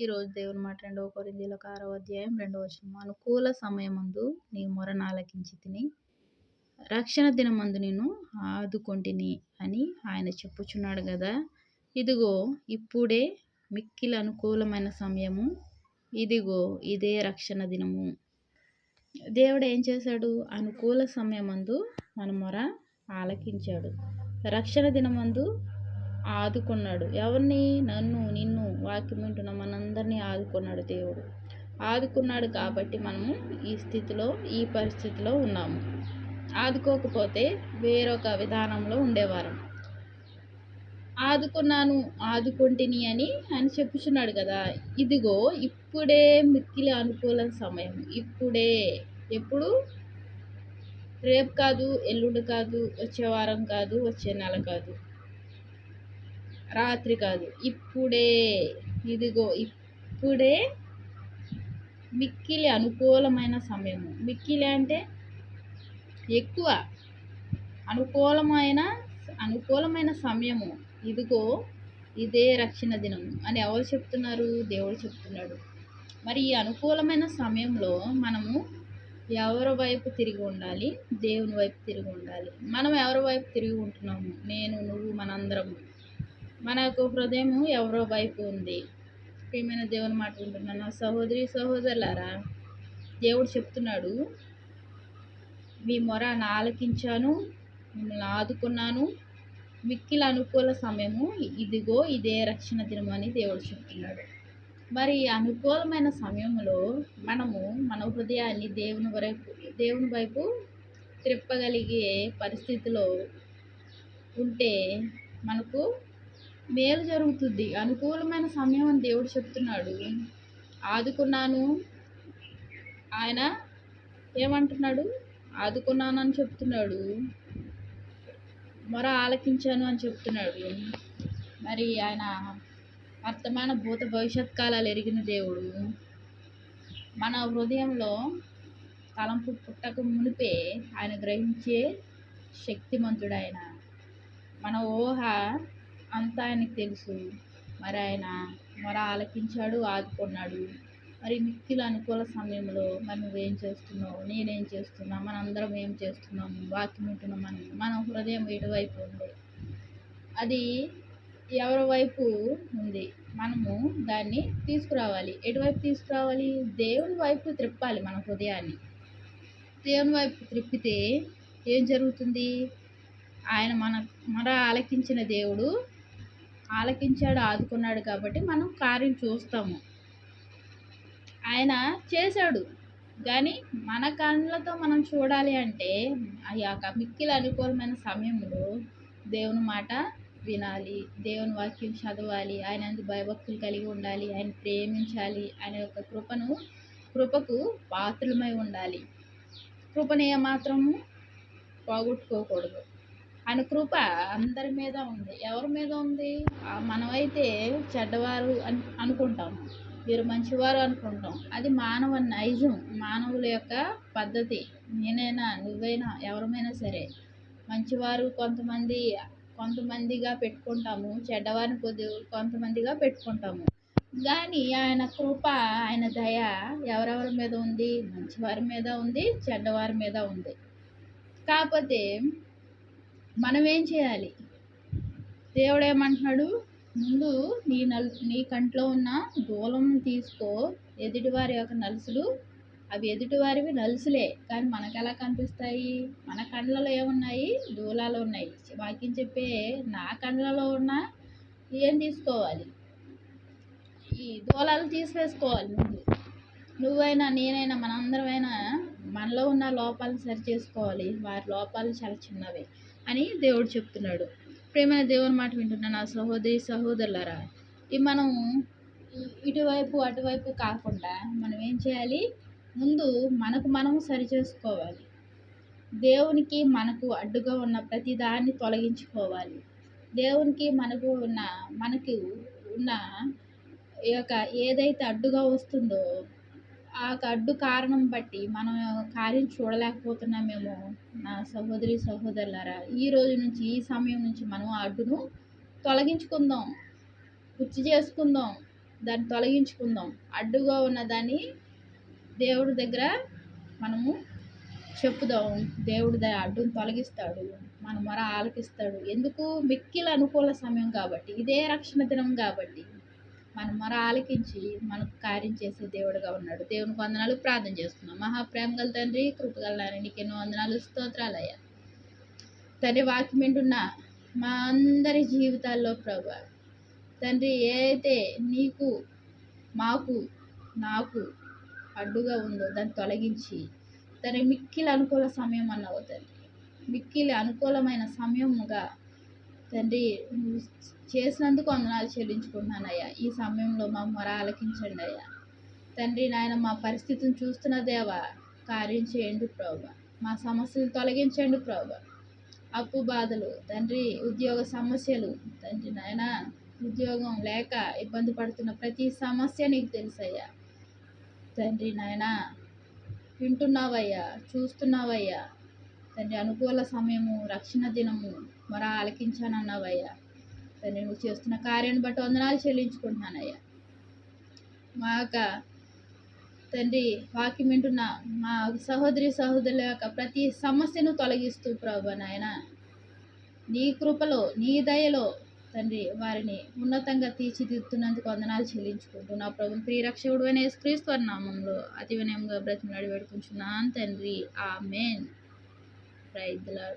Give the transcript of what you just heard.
ఈ రోజు దేవుని మాట రెండవ కొరింథీయులకు ఆరవ అధ్యాయం రెండవ వచనం. అనుకూల సమయమందు నీ మొరను ఆలకించి తిని రక్షణ దినమందు నేను ఆదుకొంటిని అని ఆయన చెప్పుచున్నాడు కదా. ఇదిగో ఇప్పుడే మిక్కిలి అనుకూలమైన సమయము. ఇదిగో ఇదే రక్షణ దినము. దేవుడు ఏం చేశాడు? అనుకూల సమయమందు మన మొర ఆలకించాడు. రక్షణ దినమందు ఆదుకున్నాడు. ఎవరిని? నన్ను నిన్ను వాక్యం వింటున్న మనందరినీ ఆదుకున్నాడు దేవుడు. ఆదుకున్నాడు కాబట్టి మనము ఈ స్థితిలో ఈ పరిస్థితిలో ఉన్నాము. ఆదుకోకపోతే వేరొక విధానంలో ఉండేవారం. ఆదుకున్నాను ఆదుకుంటుని అని ఆయన చెప్పుచున్నాడు కదా. ఇదిగో ఇప్పుడే మిక్కిలి అనుకూల సమయం. ఇప్పుడే ఎప్పుడు? రేపు కాదు ఎల్లుండి కాదు వచ్చే వారం కాదు వచ్చే నెల కాదు. రాత్రి కాదు. ఇప్పుడే. ఇదిగో ఇప్పుడే మిక్కిలి అనుకూలమైన సమయము. మిక్కిలి అంటే ఎక్కువ అనుకూలమైన అనుకూలమైన సమయము. ఇదిగో ఇదే రక్షణ దినం అని ఎవరు చెప్తున్నారు? దేవుడు చెప్తున్నాడు. మరి ఈ అనుకూలమైన సమయంలో మనము ఎవరి వైపు తిరిగి ఉండాలి? దేవుని వైపు తిరిగి ఉండాలి. మనం ఎవరి వైపు తిరిగి ఉంటున్నాము? నేను నువ్వు మనందరము. మనకు హృదయం ఎవరో వైపు ఉంది. ప్రియమైన దేవుని మాట వింటున్నాను. సహోదరి సహోదరులారా దేవుడు చెప్తున్నాడు మీ మొర ఆలకించాను మిమ్మల్ని ఆదుకున్నాను. మిక్కిల అనుకూల సమయము ఇదిగో ఇదే రక్షణ దినం అని దేవుడు చెప్తున్నాడు. మరి అనుకూలమైన సమయంలో మనము మన హృదయాన్ని దేవుని వైపు దేవుని వైపు త్రిప్పగలిగే పరిస్థితిలో ఉంటే మనకు మేలు జరుగుతుంది. అనుకూలమైన సమయం అని దేవుడు చెప్తున్నాడు. ఆదుకున్నాను. ఆయన ఏమంటున్నాడు? ఆదుకున్నాను అని చెప్తున్నాడు. మొర ఆలకించాను అని చెప్తున్నాడు. మరి ఆయన వర్తమాన భూత భవిష్యత్ కాలాలు ఎరిగిన దేవుడు. మన హృదయంలో తలంపు పుట్టక మునిపే ఆయన గ్రహించే శక్తిమంతుడు ఆయన. మన ఊహ అంతా ఆయనకు తెలుసు. మరి ఆయన మొర ఆలకించాడు ఆదుకున్నాడు. మరి మిక్కిలి అనుకూల సమయంలో మరి నువ్వేం చేస్తున్నావు? నేనేం చేస్తున్నా? మనందరం ఏం చేస్తున్నాము? వాక్యం వింటున్నాం మనం. మన హృదయం ఎటువైపు ఉంది? అది ఎవరి వైపు ఉంది? మనము దాన్ని తీసుకురావాలి. ఎటువైపు తీసుకురావాలి? దేవుని వైపు త్రిప్పాలి మన హృదయాన్ని. దేవుని వైపు త్రిప్పితే ఏం జరుగుతుంది? ఆయన మన మన ఆలకించిన దేవుడు ఆలకించాడు ఆదుకున్నాడు కాబట్టి మనం కార్యం చూస్తాము. ఆయన చేశాడు. కానీ మన కళ్ళతో మనం చూడాలి అంటే ఆ యొక్క మిక్కిలి అనుకూలమైన సమయంలో దేవుని మాట వినాలి. దేవుని వాక్యం చదవాలి. ఆయన అందు భయభక్తులు కలిగి ఉండాలి. ఆయన ప్రేమించాలి. ఆయన యొక్క కృపను కృపకు పాత్రలమై ఉండాలి. కృపను ఏమాత్రము పోగొట్టుకోకూడదు. ఆయన కృప అందరి మీద ఉంది. ఎవరి మీద ఉంది? మనమైతే చెడ్డవారు అని అనుకుంటాం. మీరు మంచివారు అనుకుంటాం. అది మానవ నైజం. మానవుల యొక్క పద్ధతి. నేనైనా నువ్వైనా ఎవరమైనా సరే మంచివారు కొంతమంది కొంతమందిగా పెట్టుకుంటాము. చెడ్డవారిని కొద్ది కొంతమందిగా పెట్టుకుంటాము. కానీ ఆయన కృప ఆయన దయ ఎవరెవరి మీద ఉంది? మంచివారి మీద ఉంది చెడ్డవారి మీద ఉంది. కాకపోతే మనం ఏం చేయాలి? దేవుడు ఏమంటున్నాడు ముందు నీ నల్ నీ కంట్లో ఉన్న దూలం తీసుకో. ఎదుటివారి యొక్క నలుసులు అవి ఎదుటివారివి నలుసులే. కానీ మనకు ఎలా కనిపిస్తాయి? మన కండ్లలో ఏమున్నాయి? దూలాలు ఉన్నాయి. వాక్యం చెప్పే నా కండ్లలో ఉన్న ఏం తీసుకోవాలి? ఈ దూలాలు తీసివేసుకోవాలి ముందు. నువ్వైనా నేనైనా మనందరమైనా మనలో ఉన్న లోపాలను సరి చేసుకోవాలి. వారి లోపాలు చాలా చిన్నవి అని దేవుడు చెప్తున్నాడు. ప్రేమైన దేవుని మాట వింటున్నా నా సహోదరి సహోదరులరా ఈ మనం ఇటువైపు అటువైపు కాకుండా మనం ఏం చేయాలి? ముందు మనకు మనం సరి చేసుకోవాలి. దేవునికి మనకు అడ్డుగా ఉన్న ప్రతి దాన్ని తొలగించుకోవాలి. దేవునికి మనకు ఉన్న మనకు ఉన్న ఈ యొక్క ఏదైతే అడ్డుగా వస్తుందో ఆ అడ్డు కారణం బట్టి మనం కార్యం చూడలేకపోతున్నామేమో నా సహోదరి సహోదరులారా. ఈ రోజు నుంచి ఈ సమయం నుంచి మనం ఆ అడ్డును తొలగించుకుందాం. గుర్తు చేసుకుందాం. దాన్ని తొలగించుకుందాం. అడ్డుగా ఉన్న దాన్ని దేవుడి దగ్గర మనము చెప్పుదాం. దేవుడు దాని అడ్డును తొలగిస్తాడు. మన మొర ఆలకిస్తాడు. ఎందుకు? మిక్కిల అనుకూల సమయం కాబట్టి. ఇదే రక్షణ దినం కాబట్టి. మన మొర ఆలకించి మనకు కార్యం చేసే దేవుడుగా ఉన్నాడు. దేవునికి వందనాలు ప్రార్థన చేస్తున్నాం. మహాప్రేమ గల తండ్రి కృపగల నాయన, నీకు ఎన్నో వందనాలు స్తోత్రాలయ్యా తండ్రి వాక్యం వింటున్న మా అందరి జీవితాల్లో ప్రభా తండ్రి ఏదైతే నీకు మాకు నాకు అడ్డుగా ఉందో దాన్ని తొలగించి తండ్రి మిక్కిలి అనుకూల సమయం అన్నావు తండ్రి. మిక్కిలి అనుకూలమైన సమయముగా తండ్రి నువ్వు చేసినందుకు వందనాలు చెల్లించుకుంటున్నానయ్యా. ఈ సమయంలో మా మొర ఆలకించండి అయ్యా. తండ్రి నాయన మా పరిస్థితిని చూస్తున్న దేవా కార్యం చేయండి ప్రభా. మా సమస్యలు తొలగించండి ప్రభా. అప్పు బాధలు తండ్రి ఉద్యోగ సమస్యలు తండ్రి నాయన ఉద్యోగం లేక ఇబ్బంది పడుతున్న ప్రతి సమస్య నీకు తెలుసయ్యా. తండ్రి నాయన వింటున్నావయ్యా చూస్తున్నావయ్యా. తండ్రి అనుకూల సమయము రక్షణ దినము మర ఆలకించానన్నావయ్యా. తండ్రి నువ్వు చేస్తున్న కార్యాన్ని బట్టి వందనాలు చెల్లించుకుంటున్నానయ్యా. మా యొక్క తండ్రి వాక్యం వింటున్న మా సహోదరి సహోదరుల యొక్క ప్రతి సమస్యను తొలగిస్తూ ప్రభు నాయన. నీ కృపలో నీ దయలో తండ్రి వారిని ఉన్నతంగా తీర్చిదిద్దుతున్నందుకు వందనాలు చెల్లించుకుంటూ నా ప్రభు. ప్రియరక్షకుడు అనే క్రీస్తు నామంలో అతి వినయంగా బ్రతిమలాడి వేడుకుంటున్నాను తండ్రి. ఆ మెయిన్ ప్రైజ్లాడు